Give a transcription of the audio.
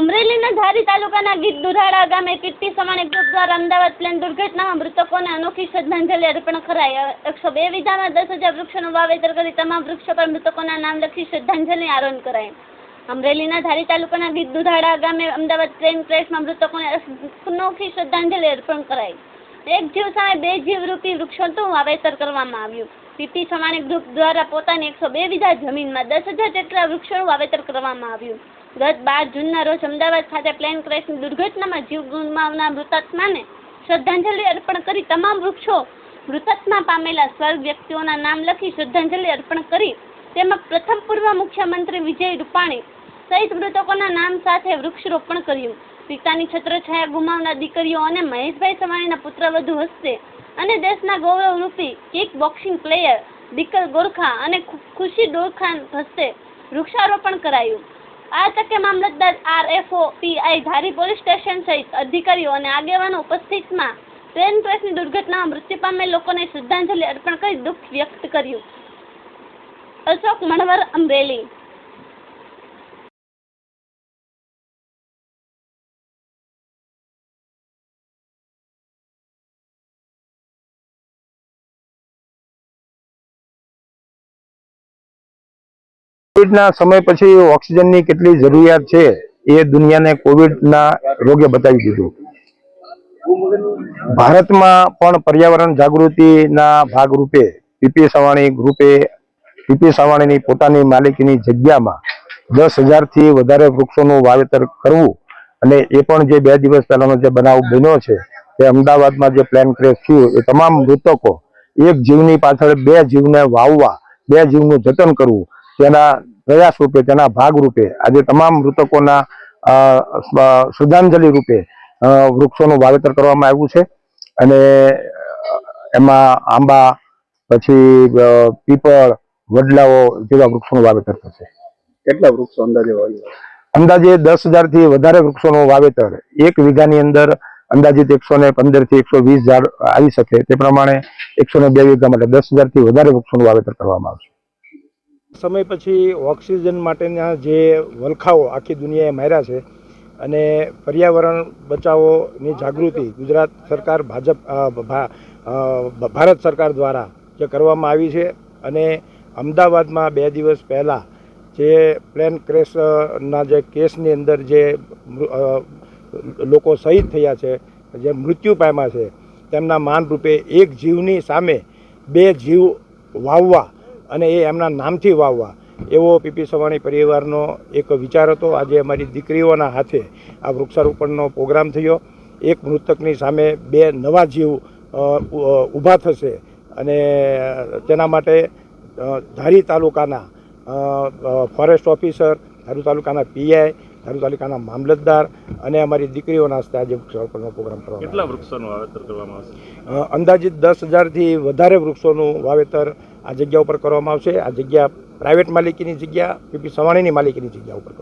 અમરેલીના ધારી તાલુકાના ગીત દુધાળા ગામે કીર્તિ સમાણી ગ્રુપ દ્વારા અમદાવાદ પ્લેન દુર્ઘટનામાં મૃતકોને અનોખી શ્રદ્ધાંજલિ અર્પણ કરાઈ. એકસો બે વિધામાં દસ હજાર વૃક્ષોનું વાવેતર કરી તમામ વૃક્ષો પર મૃતકોના નામ લખી શ્રદ્ધાંજલિ આરોહણ કરાઈ. અમરેલીના ધારી તાલુકાના ગીત દુધાળા ગામે અમદાવાદ ટ્રેન ક્રેશમાં મૃતકોને અનોખી શ્રદ્ધાંજલિ અર્પણ કરાઈ. એક જીવ સામે બે જીવરૂપી વૃક્ષોનું વાવેતર કરવામાં આવ્યું. પીપી સમાણી ગ્રુપ દ્વારા પોતાની એકસો બે વીઘા જમીનમાં દસ હજાર જેટલા વૃક્ષોનું વાવેતર કરવામાં આવ્યું. ગત બાર જૂનના રોજ અમદાવાદ ખાતે પ્લેન ક્રેશની દુર્ઘટનામાં જીવ ગુમાવનાર મૃતાત્માને શ્રદ્ધાંજલિ અર્પણ કરી તમામ વૃક્ષો મૃતાત્મા પામેલા સ્વર્ગ વ્યક્તિઓના નામ લખી શ્રદ્ધાંજલિ અર્પણ કરી. તેમાં પ્રથમ પૂર્વ મુખ્યમંત્રી વિજય રૂપાણી સહિત મૃતકોના નામ સાથે વૃક્ષરોપણ કર્યું. પિતાની છત્રછાયા ગુમાવનાર દીકરીઓ અને મહેશભાઈ સવાણીના પુત્રવધુ હસ્તે અને દેશના ગૌરવરૂપી કિક બોક્સિંગ પ્લેયર દિકલ ગોરખા અને ખુશી ડોરખાન હસ્તે વૃક્ષારોપણ કરાયું. આ તકે મામલતદાર R F O PI Dhari police station સહિત અધિકારીઓ અને આગેવાનો ઉપસ્થિતમાં ટ્રેન ક્રેશની દુર્ઘટનામાં મૃત્યુ પામેલ લોકોને શ્રદ્ધાંજલિ અર્પણ કરી દુઃખ વ્યક્ત કર્યું. અશોક મણવર, અમરેલી. કોવિડના સમય પછી ઓક્સિજનની કેટલી જરૂરિયાત છે એ દુનિયાને કોવિડના રોગે બતાવી દીધું. ભારતમાં પણ પર્યાવરણ જાગૃતિના ભાગરૂપે પીપી સવાણી ગ્રુપે પીપી સવાણીની પોતાની માલિકીની જગ્યામાં દસ હજારથી વધારે વૃક્ષોનું વાવેતર કરવું અને એ પણ જે બે દિવસ પહેલાનો જે બનાવ બન્યો છે તે અમદાવાદમાં જે પ્લેન ક્રેશ થયું, એ તમામ મૃતકો એક જીવની પાછળ બે જીવને વાવવા, બે જીવનું જતન કરવું, તેના પ્રયાસ રૂપે તેના ભાગ રૂપે આજે તમામ મૃતકોના શ્રદ્ધાંજલિ રૂપે વૃક્ષોનું વાવેતર કરવામાં આવ્યું છે. અને એમાં આંબા પછી પીપળ વડલાઓ જેવા વૃક્ષોનું વાવેતર થશે. કેટલા વૃક્ષો અંદાજે વાવ્યા? અંદાજે દસ હજારથી વધારે વૃક્ષોનું વાવેતર એક વીઘાની અંદર અંદાજિત એકસો ને પંદરથી એકસો વીસ ઝાડ આવી શકે. તે પ્રમાણે એકસો ને બે વીઘા માટે દસ હજારથી વધારે વૃક્ષોનું વાવેતર કરવામાં આવશે. સમય પછી ઓક્સિજન માટેના જે વલખાઓ આખી દુનિયાએ માર્યા છે અને પર્યાવરણ બચાવોની જાગૃતિ ગુજરાત સરકાર, ભાજપ ભારત સરકાર દ્વારા જે કરવામાં આવી છે અને અમદાવાદમાં બે દિવસ પહેલાં જે પ્લેન ક્રેશના જે કેસની અંદર જે લોકો શહીદ થયા છે, જે મૃત્યુ પામ્યા છે, તેમના માનરૂપે એક જીવની સામે બે જીવ વાવવા અને એ એમના નામથી વાવવા. એવો પીપી સવાણી પરિવારનો એક વિચાર હતો. આજે અમારી દીકરીઓના હાથે આ વૃક્ષારોપણનો પ્રોગ્રામ થયો. એક મૃતકની સામે બે નવા જીવ ઊભા થશે. અને તેના માટે ધારી તાલુકાના ફોરેસ્ટ ઓફિસર ધારી તાલુકાના પીઆઈ ધારી તાલુકાના મામલતદાર અને અમારી દીકરીઓના હસ્તે આજે વૃક્ષારોપણનો પ્રોગ્રામ કરવામાં કેટલા વૃક્ષોનું વાવેતર કરવામાં આવશે? અંદાજિત દસ હજારથી વધારે વૃક્ષોનું વાવેતર આ જગ્યા ઉપર કરવામાં આવશે આ જગ્યા પ્રાઇવેટ માલિકીની જગ્યા પીપી સવાણીની માલિકીની જગ્યા ઉપર.